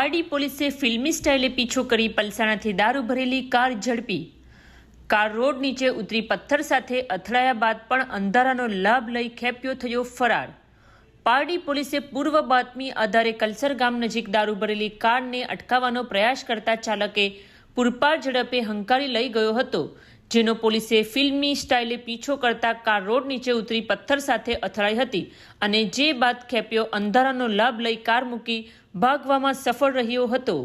પારડી પોલીસે ફિલ્મી સ્ટાઇલે પીછો કરી પલસાણાથી દારૂ ભરેલી કાર ઝડપી. કાર રોડ નીચે ઉતરી પથ્થર સાથે અથડાયા બાદ પણ અંધારાનો લાભ લઈ ખેપ્યો થયો ફરાર. પારડી પોલીસે પૂર્વ બાતમી આધારે કલસર ગામ નજીક દારૂ ભરેલી કારને અટકાવવાનો પ્રયાસ કરતા ચાલકે પૂરપાર ઝડપે હંકારી લઈ ગયો હતો. જેનો પોલીસે ફિલ્મી સ્ટાઇલે પીછો કરતા કાર રોડ નીચે ઉતરી પથ્થર સાથે અથડાઈ હતી અને જે બાદ ખેપ્યો અંધારાનો લાભ લઈ કાર મૂકી ભાગવામાં સફળ રહ્યો હતો.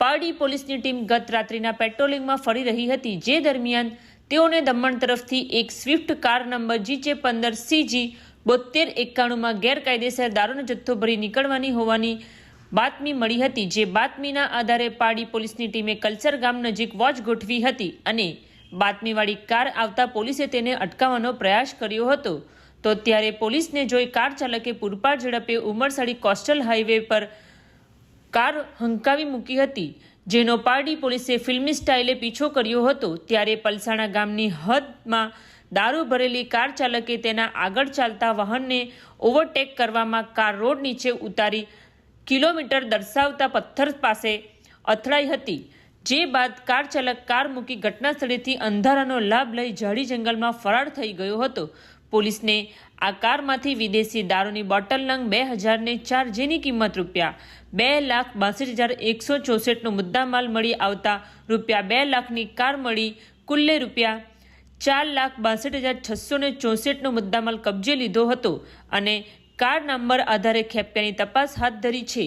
પારડી પોલીસની ટીમ ગત રાત્રિના પેટ્રોલિંગમાં ફરી રહી હતી. જે દરમિયાન તેઓને દમણ તરફથી એક સ્વિફ્ટ કાર નંબર જીજે પંદર સીજી બોતેર એકાણુંમાં ગેરકાયદેસર દારૂનો જથ્થો ભરી નીકળવાની હોવાની બાતમી મળી હતી. જે બાતમીના આધારે પારડી પોલીસની ટીમે કલસર ગામ નજીક વોચ ગોઠવી હતી અને બાતમીવાળી કાર આવતા પોલીસે તેને અટકાવવાનો પ્રયાસ કર્યો હતો. તો ત્યારે પોલીસને જોઈ કાર ચાલકે પૂરપાર ઝડપે ઉમરસાડી કોસ્ટલ હાઈવે પર કાર હંકાવી મૂકી હતી, જેનો પારડી પોલીસે ફિલ્મી સ્ટાઇલે પીછો કર્યો હતો. ત્યારે પલસાણા ગામની હદમાં દારૂ ભરેલી કાર ચાલકે તેના આગળ ચાલતા વાહનને ઓવરટેક કરવામાં કાર રોડ નીચે ઉતારી કિલોમીટર દર્શાવતા પથ્થર પાસે અથડાઈ હતી. જે બાદ કાર ચાલક કાર મૂકી ઘટના સ્થળેથી અંધારાનો લાભ લઈ ઝાડી જંગલમાં ફરાર થઈ ગયો હતો. પોલીસને આ કારમાંથી વિદેશી દારૂની બોટલ નંગ બે હજારને ચાર જેની કિંમત રૂપિયા બે લાખ બાસઠ હજાર એકસો ચોસઠનો મુદ્દામાલ મળી આવતા રૂપિયા બે લાખની કાર મળી કુલ્લે રૂપિયા ચાર લાખ બાસઠ હજાર છસો ને ચોસઠનો મુદ્દામાલ કબજે લીધો હતો અને કાર નંબર આધારે ખેપ્યાની તપાસ હાથ ધરી છે.